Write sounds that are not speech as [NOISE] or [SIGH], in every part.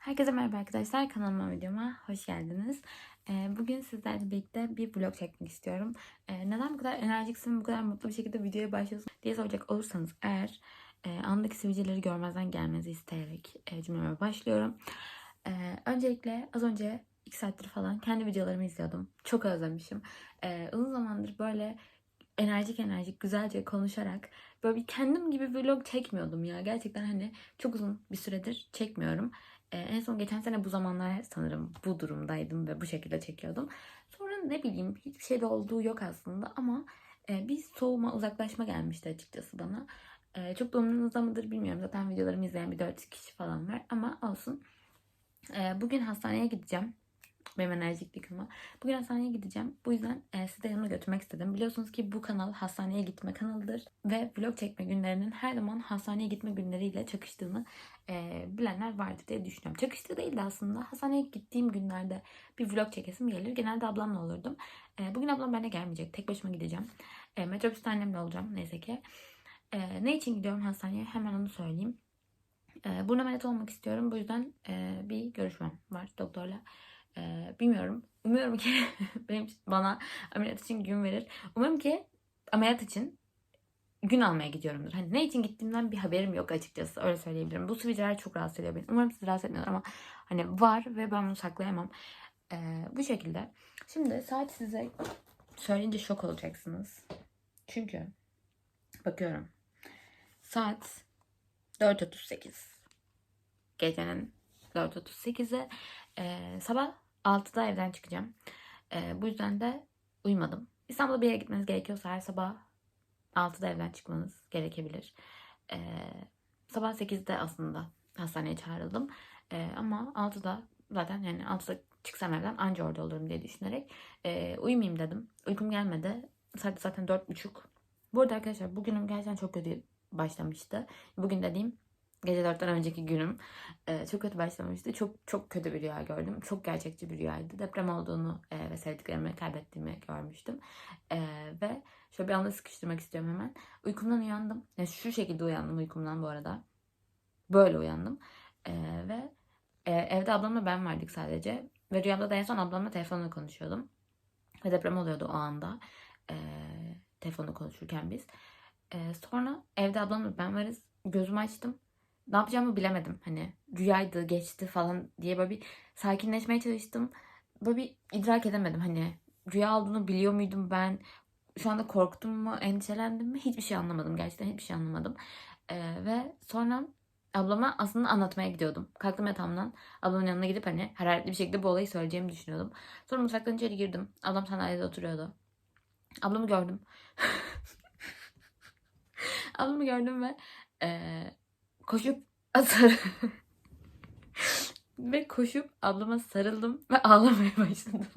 Herkese merhaba arkadaşlar. Kanalıma videoma hoş geldiniz. Ee, bugün sizlerle birlikte bir vlog çekmek istiyorum. Ee, neden bu kadar enerjiksin, bu kadar mutlu bir şekilde videoya başlıyorsun diye soracak olursanız eğer e, andaki sivilceleri görmezden gelmenizi isteyerek e, cümleme başlıyorum. Ee, öncelikle az önce 2 saattir falan kendi videolarımı izliyordum. Çok özlemişim. Uzun zamandır böyle enerjik enerjik güzelce konuşarak böyle bir kendim gibi vlog çekmiyordum ya. Gerçekten hani çok uzun bir süredir çekmiyorum. Ee, en son geçen sene bu zamanlar sanırım bu durumdaydım ve bu şekilde çekiyordum. Sonra ne bileyim hiçbir şey de olduğu yok aslında ama e, bir soğuma uzaklaşma gelmişti açıkçası bana. E, çok da umurunuzda mıdır bilmiyorum. Zaten videolarımı izleyen bir 4 kişi falan var ama olsun. E, bugün hastaneye gideceğim. Benim enerjiklik ama. Bugün hastaneye gideceğim. Bu yüzden e, sizi de yanıma götürmek istedim. Biliyorsunuz ki bu kanal hastaneye gitme kanalıdır. Ve vlog çekme günlerinin her zaman hastaneye gitme günleriyle çakıştığını e, bilenler vardır diye düşünüyorum. Çakıştığı değil de aslında hastaneye gittiğim günlerde bir vlog çekesim gelir. Genelde ablamla olurdum. E, bugün ablam benimle gelmeyecek. Tek başıma gideceğim. E, metrobüste annemle olacağım neyse ki. E, ne için gidiyorum hastaneye hemen onu söyleyeyim. E, burun ameliyatı olmak istiyorum. Bu yüzden e, bir görüşmem var doktorla. E, bilmiyorum. Umuyorum ki [LAUGHS] benim bana ameliyat için gün verir. Umarım ki ameliyat için gün almaya gidiyorumdur. Hani ne için gittiğimden bir haberim yok açıkçası. Öyle söyleyebilirim. Bu sivilceler çok rahatsız ediyor beni. Umarım sizi rahatsız etmiyorlar ama hani var ve ben bunu saklayamam. E, bu şekilde. Şimdi saat size söyleyince şok olacaksınız. Çünkü bakıyorum. Saat 4.38. Gecenin 4.38'i. Ee, sabah 6'da evden çıkacağım. Ee, bu yüzden de uyumadım. İstanbul'a bir yere gitmeniz gerekiyorsa her sabah 6'da evden çıkmanız gerekebilir. Ee, sabah 8'de aslında hastaneye çağrıldım. Ee, ama 6'da zaten yani 6'da çıksam evden anca orada olurum diye düşünerek e, uyumayayım dedim. Uykum gelmedi. Saat zaten 4.30. Bu arada arkadaşlar bugünüm gerçekten çok kötü başlamıştı. Bugün dediğim gece 4'ten önceki günüm. Ee, çok kötü başlamıştı. Çok çok kötü bir rüya gördüm. Çok gerçekçi bir rüyaydı. Deprem olduğunu e, ve sevdiklerimi kaybettiğimi görmüştüm. E, ve şöyle bir anda sıkıştırmak istiyorum hemen. Uykumdan uyandım. Yani şu şekilde uyandım uykumdan bu arada. Böyle uyandım. E, ve e, evde ablamla ben vardık sadece. Ve rüyamda da en son ablamla telefonla konuşuyordum. Ve deprem oluyordu o anda. E, telefonla konuşurken biz. E, sonra evde ablamla ben varız. Gözümü açtım ne yapacağımı bilemedim. Hani rüyaydı, geçti falan diye böyle bir sakinleşmeye çalıştım. Böyle bir idrak edemedim. Hani rüya olduğunu biliyor muydum ben? Şu anda korktum mu, endişelendim mi? Hiçbir şey anlamadım. Gerçekten hiçbir şey anlamadım. Ee, ve sonra ablama aslında anlatmaya gidiyordum. Kalktım yatağımdan. Ablamın yanına gidip hani hararetli bir şekilde bu olayı söyleyeceğimi düşünüyordum. Sonra mutfaktan içeri girdim. Ablam sandalyede oturuyordu. Ablamı gördüm. [LAUGHS] Ablamı gördüm ve ee, koşup sarı [LAUGHS] ve koşup ablama sarıldım ve ağlamaya başladım. [LAUGHS]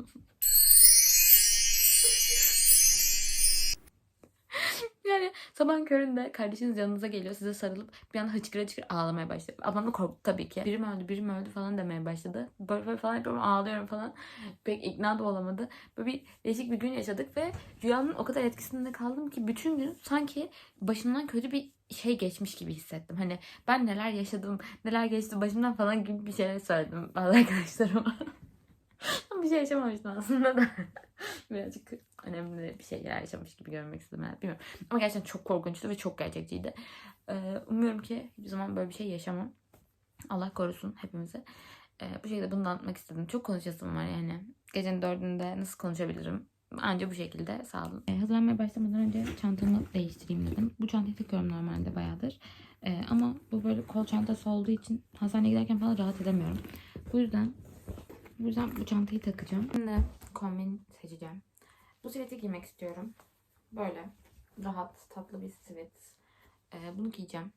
yani sabahın köründe kardeşiniz yanınıza geliyor size sarılıp bir anda hıçkıra hıçkıra ağlamaya başladı. Ablam da korktu tabii ki. Birim öldü birim öldü falan demeye başladı. Böyle, böyle falan yapıyorum ağlıyorum falan. Pek ikna da olamadı. Böyle bir değişik bir gün yaşadık ve rüyanın o kadar etkisinde kaldım ki bütün gün sanki başımdan kötü bir şey geçmiş gibi hissettim. Hani ben neler yaşadım, neler geçti başımdan falan gibi bir şeyler söyledim bazı [LAUGHS] arkadaşlarıma. Bir şey yaşamamıştım aslında da. [LAUGHS] Birazcık önemli bir şeyler yaşamış gibi görmek istedim. Yani bilmiyorum. Ama gerçekten çok korkunçtu ve çok gerçekçiydi. Ee, umuyorum ki hiçbir zaman böyle bir şey yaşamam. Allah korusun hepimizi. Ee, bu şekilde bunu anlatmak istedim. Çok konuşasım var yani. Gecenin dördünde nasıl konuşabilirim? Anca bu şekilde sağ olun. Ee, hazırlanmaya başlamadan önce çantamı değiştireyim dedim. Bu çantayı takıyorum normalde bayağıdır. Ee, ama bu böyle kol çantası olduğu için hastaneye giderken falan rahat edemiyorum. Bu yüzden bu yüzden bu çantayı takacağım. Şimdi kombin seçeceğim. Bu siveti giymek istiyorum. Böyle rahat, tatlı bir sivit. Ee, bunu giyeceğim.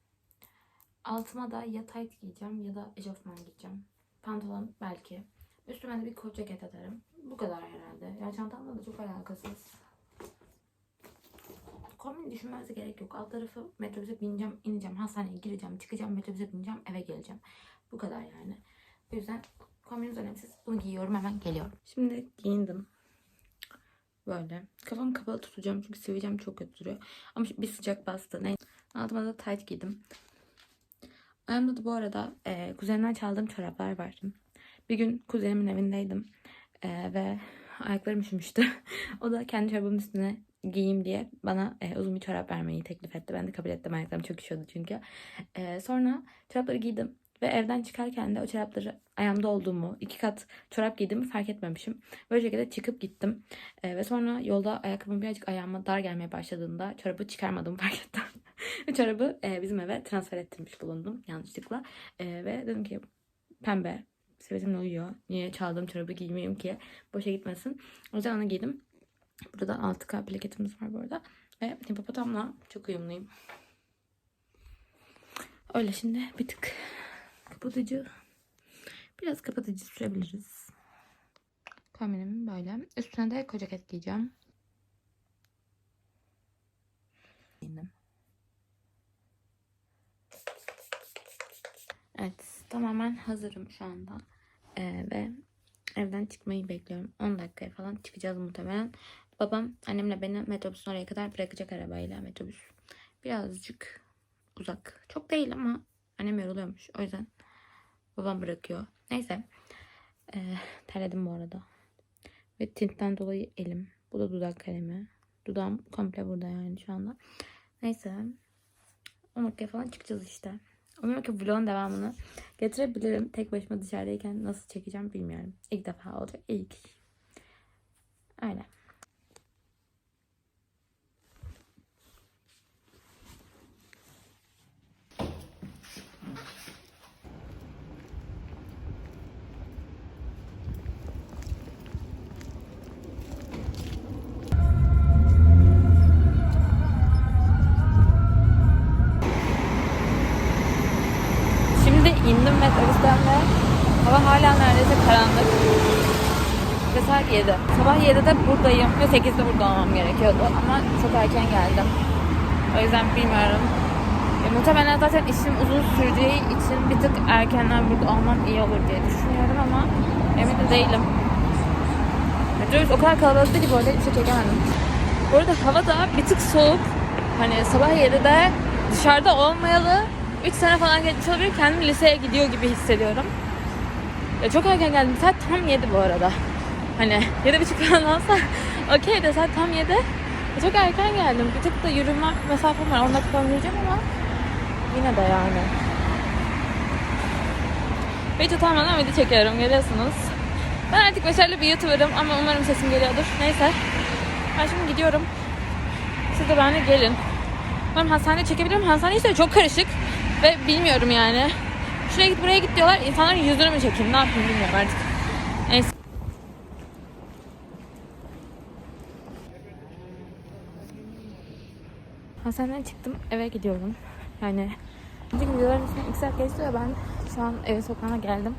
Altıma da ya tight giyeceğim ya da eşofman giyeceğim. Pantolon belki. Üstüme de bir kot ceket atarım. Bu kadar herhalde. Ya çantamla da çok alakasız. Kombin düşünmenize gerek yok. Alt tarafı metrobüse bineceğim, ineceğim, hastaneye gireceğim, çıkacağım, metrobüse bineceğim, eve geleceğim. Bu kadar yani. O yüzden kombinimiz önemsiz. Bunu giyiyorum hemen geliyorum. Şimdi giyindim. Böyle. Kafamı kapalı tutacağım çünkü sivilcem çok kötü duruyor. Ama bir sıcak bastı. Ne? Altıma da tight giydim. Ayağımda da bu arada e, kuzenimden çaldığım çoraplar var. Bir gün kuzenimin evindeydim e, ve ayaklarım üşümüştü. [LAUGHS] o da kendi çorabımın üstüne giyeyim diye bana e, uzun bir çorap vermeyi teklif etti. Ben de kabul ettim. Ayaklarım çok üşüyordu çünkü. E, sonra çorapları giydim ve evden çıkarken de o çorapları ayağımda olduğumu, iki kat çorap giydiğimi fark etmemişim. Böyle şekilde çıkıp gittim. E, ve sonra yolda ayakkabım birazcık ayağıma dar gelmeye başladığında çorabı çıkarmadığımı fark ettim. [LAUGHS] ve çorabı e, bizim eve transfer ettirmiş bulundum yanlışlıkla. E, ve dedim ki pembe sivetimle uyuyor. Niye çaldığım çorabı giymeyeyim ki? Boşa gitmesin. O yüzden onu giydim. Burada da 6K plaketimiz var bu arada. Ve hipopotamla çok uyumluyum. Öyle şimdi bir tık kapatıcı. Biraz kapatıcı sürebiliriz. Kombinimi böyle. Üstüne de koca ket giyeceğim. Giydim. Evet, tamamen hazırım şu anda. Ee, ve evden çıkmayı bekliyorum. 10 dakikaya falan çıkacağız muhtemelen. Babam annemle beni metrobüsün oraya kadar bırakacak arabayla metrobüs. Birazcık uzak. Çok değil ama annem yoruluyormuş. O yüzden babam bırakıyor. Neyse. Ee, terledim bu arada. Ve tintten dolayı elim. Bu da dudak kalemi. Dudağım komple burada yani şu anda. Neyse. 10 dakikaya falan çıkacağız işte. Umuyorum ki vlogun devamını getirebilirim. Tek başıma dışarıdayken nasıl çekeceğim bilmiyorum. İlk defa olacak. İlk. Öyle. Şimdi indim metrobüsten ve hava hala neredeyse karanlık. Ve saat 7. Sabah 7'de buradayım ve 8'de burada olmam gerekiyordu ama çok erken geldim. O yüzden bilmiyorum. E, muhtemelen zaten işim uzun süreceği için bir tık erkenden burada olmam iyi olur diye düşünüyorum ama emin de değilim. Metrobüs o kadar kalabalıktı ki arada hiçbir şey çekemedim. Bu arada hava da bir tık soğuk. Hani sabah 7'de dışarıda olmayalı 3 sene falan geçmiş olabilir. Kendimi liseye gidiyor gibi hissediyorum. Ya çok erken geldim. Saat tam 7 bu arada. Hani 7.30 falan olsa [LAUGHS] okey de saat tam 7. Ya Çok erken geldim. Bir tık da yürüme mesafem var. 10 dakika yürüyeceğim ama yine de yani. Hiç utanmadan video çekiyorum. Görüyorsunuz. Ben artık başarılı bir YouTuber'ım ama umarım sesim geliyordur. Neyse. Ben şimdi gidiyorum. Siz de benimle gelin. Ben hastanede çekebilirim. Hastane işte çok karışık. Ve bilmiyorum yani. Şuraya git buraya git diyorlar. İnsanların yüzünü mü çekeyim? Ne yapayım bilmiyorum artık. Neyse. Hastaneden çıktım. Eve gidiyorum. Yani önceki videoların üstüne 2 saat geçti ve ben şu an eve sokağına geldim.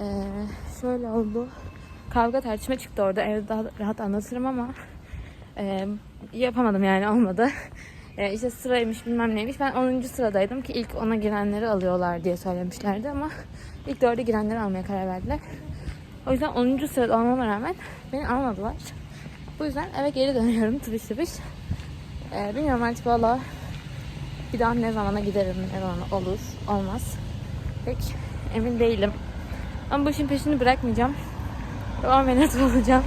Ee, şöyle oldu. Kavga tartışma çıktı orada. Evde daha rahat anlatırım ama e, yapamadım yani olmadı. E, işte sıraymış bilmem neymiş. Ben 10. sıradaydım ki ilk ona girenleri alıyorlar diye söylemişlerdi ama ilk dörde girenleri almaya karar verdiler. O yüzden 10. sırada olmama rağmen beni almadılar. Bu yüzden eve geri dönüyorum tıbış tıbış. E, bilmiyorum artık valla bir daha ne zamana giderim, ne zaman olur, olmaz. Pek emin değilim. Ama bu işin peşini bırakmayacağım. Devam ameliyat [LAUGHS] olacağım.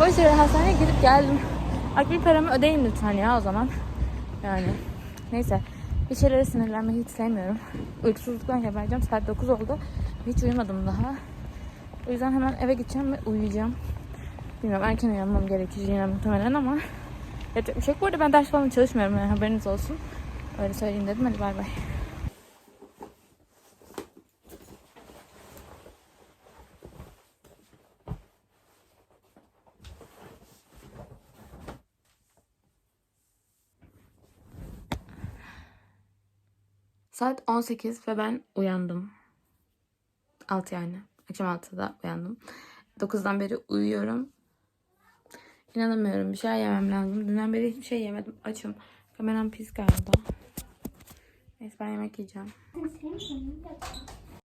Boş yere hastaneye gidip geldim. Akbil paramı ödeyin lütfen ya o zaman. Yani neyse. Bir şeylere sinirlenmeyi hiç sevmiyorum. Uykusuzluktan gebereceğim. Saat 9 oldu. Hiç uyumadım daha. O yüzden hemen eve gideceğim ve uyuyacağım. Bilmiyorum erken uyanmam gerekir yine muhtemelen ama yapacak bir şey. Bu arada ben ders falan çalışmıyorum yani haberiniz olsun. Öyle söyleyeyim dedim. Hadi bay bay. Saat 18 ve ben uyandım. 6 yani. Akşam 6'da uyandım. 9'dan beri uyuyorum. İnanamıyorum. Bir şey yemem lazım. Dünden beri hiçbir şey yemedim. Açım. Kameram pis galiba. Neyse ben yemek yiyeceğim.